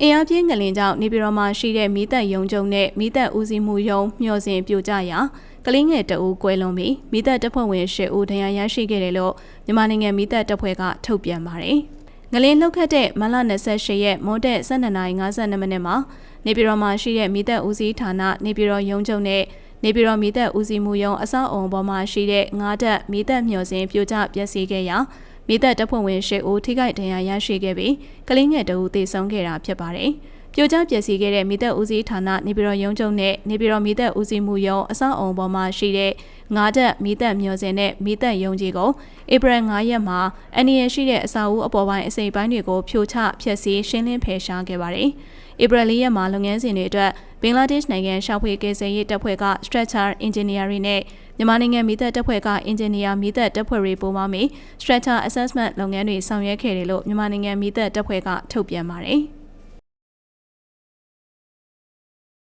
အင်အားပြင်းငလင်ကြောင့်နေပြည်တော်မှာရှိတဲ့မိသက်ယုံကြုံနဲ့မိသက်ဦးစီးမှုယုံမျှော်စင်ပြိုကျရာကလေးငယ်တအူးကွဲလွန်ပြီးမိသက်တပ်ဖွဲ့ဝင်၈ဦးဒဏ်ရာရရှိခဲ့တယ်လို့မြန်မာနိုင်ငံမိသက်တပ်ဖွဲ့ကထုတ်ပြန်ပါတယ်။ငလင်လှုပ်ခတ်တဲ့မလ28ရက်မွန်တက်12:52မိနစ်မှာနေပြည်တော်မှာရှိတဲ့မိသက်ဦးစီးဌာနနေပြည်တော်ရုံးချုပ်နဲ့နေပြည်တော်မိသက်ဦးစီးမှုယုံအဆောက်အုံပေါ်မှာရှိတဲ့ငါးတက်မိသက်မျှော်စင်ပြိုကျပျက်စီးခဲ့ရာ မိသက်တပ်ဖွဲ့ဝင်၈ဦးထိခိုက်ဒဏ်ရာရရှိခဲ့ပြီးကလေးငယ်တအူးသေဆုံးခဲ့တာဖြစ်ပါတယ်။ ပြိုကျပျက်စီးခဲ့တဲ့မိသက်ဦးစီးဌာနနေပြည်တော်ရုံးချုပ်နဲ့နေပြည်တော်မိသက်ဦးစီးမှုရုံးအဆောက်အုံပေါ်မှာရှိတဲ့ငါးတက်မိသက်မျောစင်နဲ့မိသက်ရုံးကြီးကိုဧပြီ9ရက်မှာအန်နီရရှိတဲ့အဆောက်အဦအပေါ်ပိုင်းအစိပ်ပိုင်းတွေကိုဖြိုချဖျက်ဆီးရှင်းလင်းဖယ်ရှားခဲ့ပါတယ်။ဧပြီ၄ရက်မှာလုပ်ငန်းစဉ်တွေအတွက်ဘင်္ဂလားဒေ့ရှ်နိုင်ငံရှောက်ဖွေကယ်ဆယ်ရေးတပ်ဖွဲ့က Structure Engineering နဲ့မြန်မာနိုင်ငံမိသက်တပ်ဖွဲ့က Engineer မိသက်တပ်ဖွဲ့တွေပုံမှန်ပြီး Structure Assessment လုပ်ငန်းတွေဆောင်ရွက်ခဲ့တယ်လို့မြန်မာနိုင်ငံမိသက်တပ်ဖွဲ့ကထုတ်ပြန်ပါတယ်။